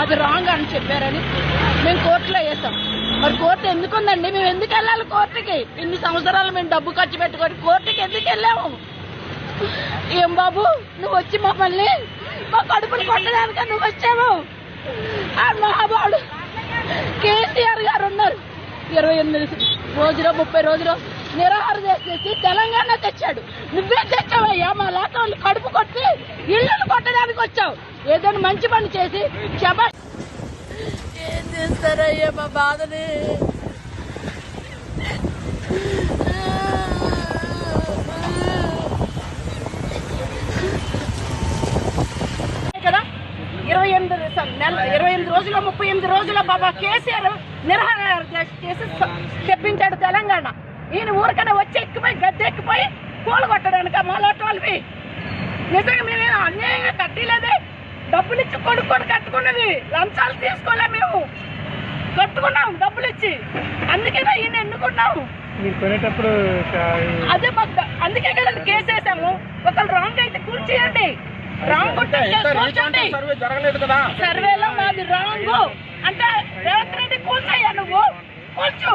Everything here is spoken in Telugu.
అది రాంగ్ అని చెప్పారని మేము కోర్టులో వేసాం. మరి కోర్టు ఎందుకుందండి? మేము ఎందుకు వెళ్ళాలి కోర్టుకి? ఇన్ని సంవత్సరాలు మేము డబ్బు ఖర్చు పెట్టుకొని కోర్టుకి ఎందుకు వెళ్ళాము? ఏం బాబు? నువ్వు వచ్చి మమ్మల్ని మా కడుపులు కొట్టడానికి నువ్వు వచ్చావు? ఆ మహాబాడు కేసీఆర్ గారు ఉన్నారు. ఇరవై ఎనిమిది రోజులో ముప్పై రోజులో నిరాహార చేసేసి తెలంగాణ తెచ్చాడు. నువ్వే తెచ్చావయ్యా మా లాంటి వాళ్ళు కడుపు కొట్టి ఇళ్ళను కొట్టడానికి వచ్చావు. ఏదైనా మంచి పని చేసి చెప్ప ఏం చేస్తారయ్యా మా బాధని? కదా ఇరవై ఎనిమిది నెల ఇరవై ఎనిమిది రోజులు ముప్పై ఎనిమిది రోజుల బాబా కేసీఆర్ నిరాహార చేసి తెప్పించాడు తెలంగాణ. ఈయన ఊరికనే వచ్చి ఎక్కిపోయి గద్దె ఎక్కిపోయి పూలు కొట్టడానికి? మాలాంటి వాళ్ళవి. నిజంగా మేము అన్యాయంగా కట్టలేదే డబ్బులు ఇచ్చి కొనుక్కొని కట్టుకున్నది. లంచాలు తీసుకోలే మేము. కట్టుకున్నాం డబ్బులు ఇచ్చి అందుకేనా ఈయన ఎన్నుకున్నాము మీరు కొనేటప్పుడు అదే మాకు అందుకే కదా కేసు వేసాము. ఒకళ్ళు రాంగ్ అయితే కూర్చేయండి రాంగ్ ఉంటే కూర్చోండి సర్వే జరగలేదు కదా. సర్వేలో మాది రాంగ్. అంటే రేవంత్ రెడ్డి కూల్చయ్యా నువ్వు. కూర్చో